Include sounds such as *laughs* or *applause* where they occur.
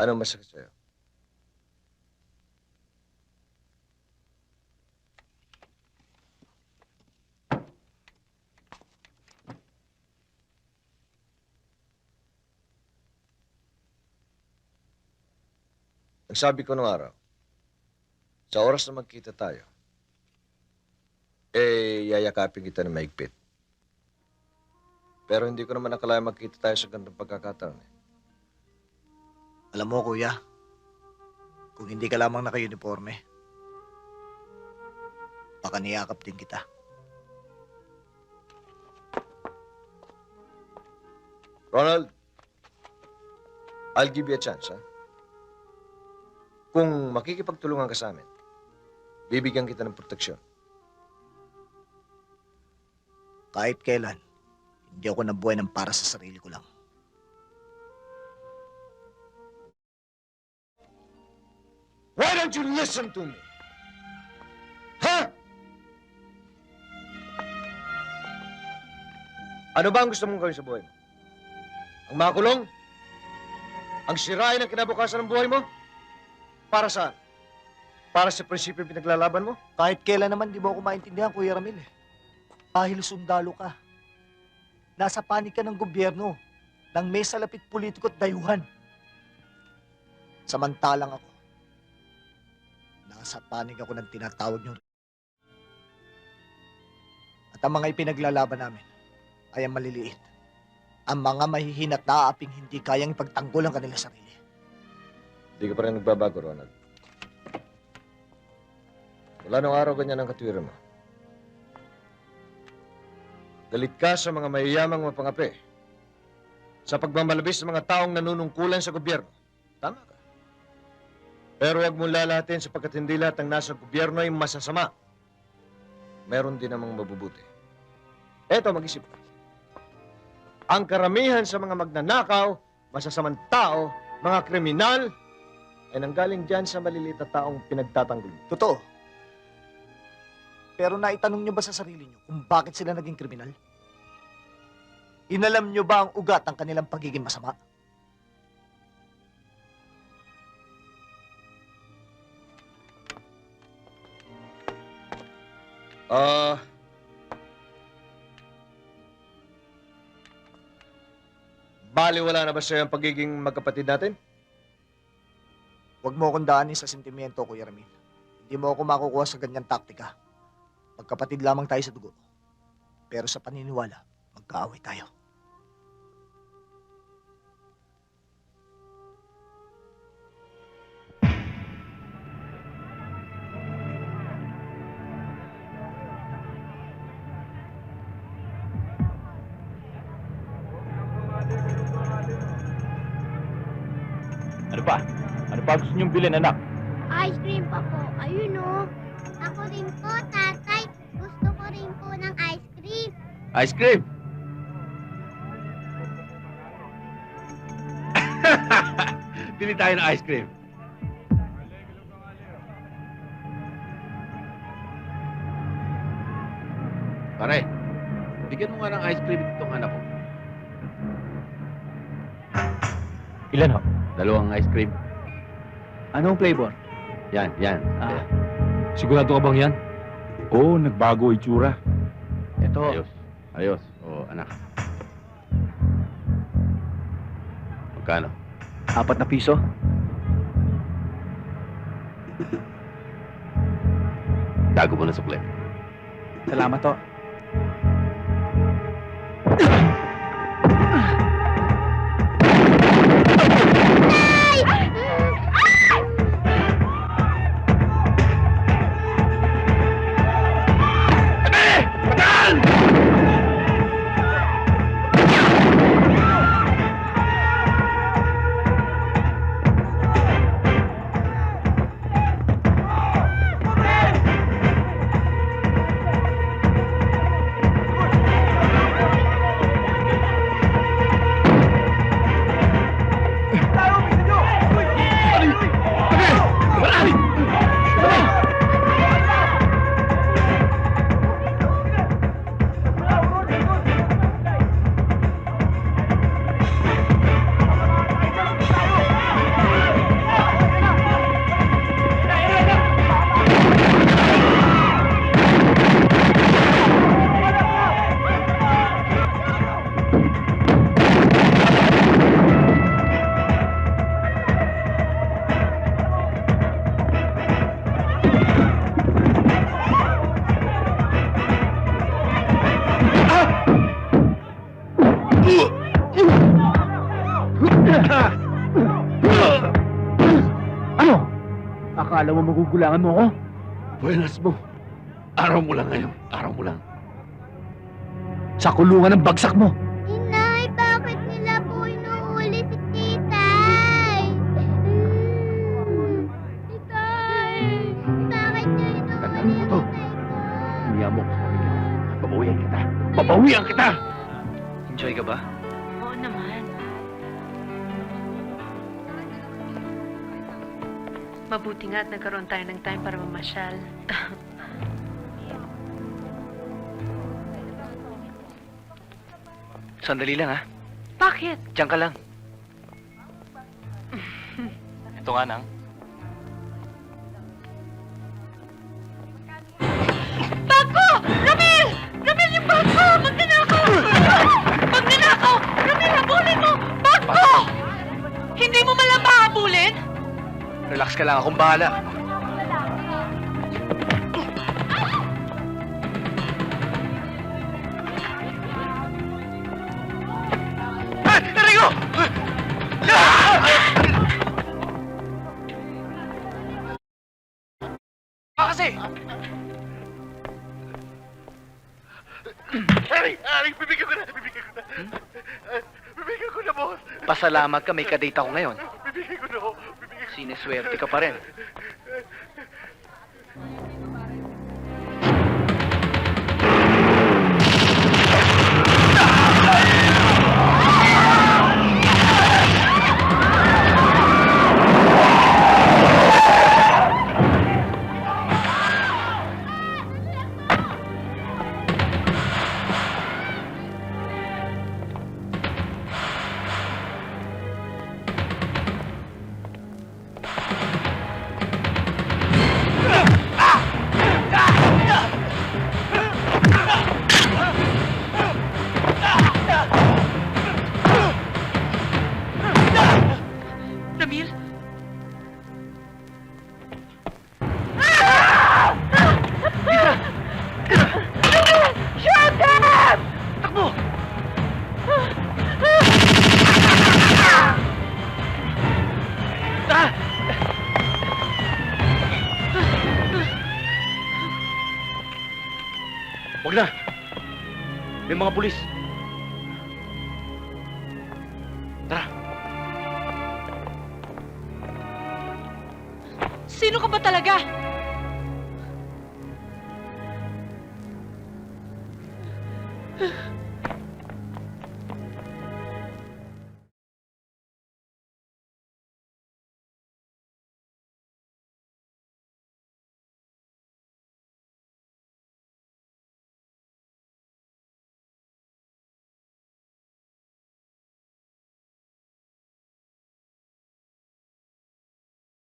Anong masakit sa'yo? Nagsabi ko nung araw, sa oras na magkita tayo, eh, yayakapin kita ng maigpit. Pero hindi ko naman nakalayan magkita tayo sa ganitong pagkakataon. Eh. Alam mo, kuya, kung hindi ka lamang naka-uniforme, baka niyakap din kita. Ronald, I'll give you a chance, ha? Kung makikipagtulungan ka sa amin, bibigyan kita ng proteksyon. Kahit kailan, hindi ako nabuhay ng para sa sarili ko lang. Why don't you listen to me? Ha? Ano ba ang gusto mong gawin sa buhay mo? Ang makulong? Ang sirain ang kinabukasan ng buhay mo? Para saan? Para sa prinsipyo pinaglalaban mo? Kahit kailan naman, di mo ako maintindihan, Kuya Ramil. Eh. Dahil sundalo ka. Nasa panig ka ng gobyerno, ng may salapit politiko at dayuhan. Samantalang ako, nasa panig ako ng tinatawag niyo. At ang mga ipinaglalaban namin ay ang maliliit. Ang mga mahihin at naaaping hindi kayang ipagtanggol ang kanilang sarili. Hindi ka pa rin nagbabago, Ronald. Wala nung araw ganyan ang katwiran mo. Galit ka sa mga mayayamang mapangapi. Sa pagmamalabis sa mga taong nanunungkulan sa gobyerno. Tama ka. Pero huwag mong lalahatin sapagkat hindi lahat ng nasa gobyerno ay masasama. Meron din namang mabubuti. Eto, mag-isip. Ang karamihan sa mga magnanakaw, masasamang tao, mga kriminal, ay nanggaling dyan sa maliliit na taong pinagtatanggol. Totoo. Pero naitanong nyo ba sa sarili nyo kung bakit sila naging kriminal? Inalam nyo ba ang ugat ng kanilang pagiging masama? Ah... Baliwala na ba sa'yo ang pagiging magkapatid natin? Huwag mo akong daanin sa sentimiento, Kuya Ramil. Hindi mo ako makukuha sa ganyang taktika. Magkapatid lamang tayo sa dugo. Pero sa paniniwala, magkaaway tayo. Pa gusto niyong bilhin, anak? Ice cream pa po. Ayun o. Ako rin po, tatay. Gusto ko rin po ng ice cream. Ice cream! *laughs* Bili tayo ng ice cream. Pare, bigyan mo nga ng ice cream itong anak ko. Ilan ho? Dalawang ice cream. Anong flavor? Yan, yan. Ah. Sigurado ka bang yan? Oo, nagbago itsura. Ito. Ayos. Ayos. O, anak. Magkano? Apat na piso? Tago mo na sa plate. Salamat to. Ano? Akala mo magugulangan mo ako? Buenas mo. Araw mo lang ngayon. Araw mo lang. Sa kulungan ng bagsak mo. Inay, bakit nila po inuuli si titay? Mm. Titay, bakit niya Tandaan inuuli mo to. Hindi mo ako sa pamilya. Babawian kita. Babawian kita! Enjoy ka ba? Mabuti nga at nagkaroon tayo ng time para mamasyal. *laughs* Sandali lang ha. Bakit? Diyan ka lang. *laughs* Ito nga nang. Relax ka lang. Akong bahala. Ah, kasi! Aring! Aring! Bibigyan ko na! Bibigyan ko na! Bibigyan ko na, boss! Pasalamat ka may kadate ako ngayon. Bibigyan ko na! oh. Bibigyan ko Sineswerte ka pa rin. Huwag na! May mga pulis. Tara! Sino ka ba talaga?